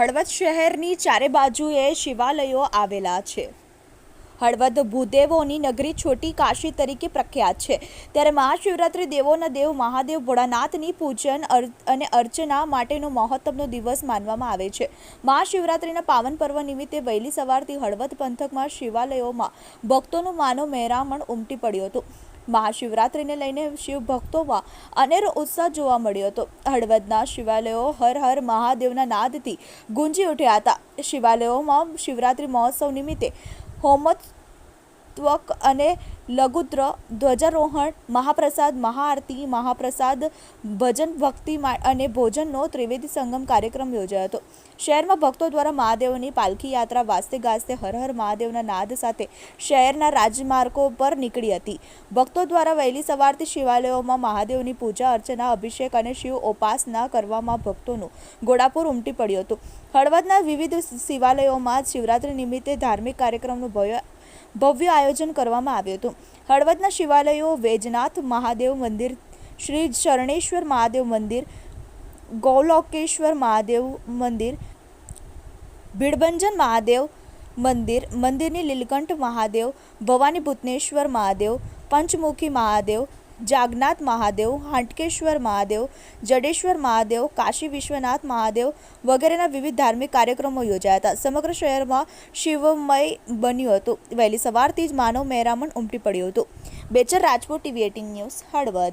હળવદ શહેરની ચારે બાજુએ શિવાલયો આવેલા છે. હળવદ ભૂદેવોની નગરી છોટી કાશી તરીકે પ્રખ્યાત છે. ત્યારે મહાશિવરાત્રિ દેવોના દેવ મહાદેવ ભોળાનાથની પૂજન અને અર્ચના માટેનો મહત્તમનો દિવસ માનવામાં આવે છે. મહાશિવરાત્રિના પાવન પર્વ નિમિત્તે વહેલી સવારથી હળવદ પંથકમાં શિવાલયોમાં ભક્તોનું માનો મહેરામણ ઉમટી પડ્યું હતું. મહાશિવરાત્રિને લઈને શિવ ભક્તોમાં અનેરો ઉત્સાહ જોવા મળ્યો હતો. હળવદના શિવાલયો હર હર મહાદેવના નાદથી ગુંજી ઉઠ્યા હતા. શિવાલયોમાં શિવરાત્રિ મહોત્સવ નિમિત્તે હોમત્વક અને લઘુદ્ર ધ્વજારોહણ, મહાપ્રસાદ, મહાઆરતી, મહાપ્રસાદ, ભજન ભક્તિ અને ભોજનનો ત્રિવેદી સંગમ કાર્યક્રમ યોજાયો હતો. શહેરમાં ભક્તો દ્વારા મહાદેવની પાલખી યાત્રા વાસ્તે ગાજતે હર હર મહાદેવના નાદ સાથે શહેરના રાજમાર્ગો પર નીકળી હતી. ભક્તો દ્વારા વહેલી સવારથી શિવાલયોમાં મહાદેવની પૂજા, અર્ચના, અભિષેક અને શિવ ઉપાસના કરવામાં ભક્તોનું ઘોડાપુર ઉમટી પડ્યું હતું. હળવદના વિવિધ શિવાલયોમાં શિવરાત્રિ નિમિત્તે ધાર્મિક કાર્યક્રમનું ભવ્ય ભવ્ય આયોજન કરવામાં આવ્યું હતું. હળવદના શિવાલયો, વૈજનાથ મહાદેવ મંદિર, શ્રી શરણેશ્વર મહાદેવ મંદિર, ગૌલોકેશ્વર મહાદેવ મંદિર ભીડભંજન મહાદેવ મંદિર, મંદિરની લીલકંઠ મહાદેવ, ભવાની ભૂતનેશ્વર મહાદેવ, પંચમુખી મહાદેવ જાગનાથ મહાદેવ, હાંટકેશ્વર મહાદેવ, જડેશ્વર મહાદેવ, કાશી વિશ્વનાથ મહાદેવ વગેરેના વિવિધ ધાર્મિક કાર્યક્રમો યોજાયા હતા. સમગ્ર શહેરમાં શિવમય બન્યું હતું. વહેલી સવારથી જ માનવ મહેરામણ ઉમટી પડ્યું હતું. Bechar Rajput TV eighteen news Halvad.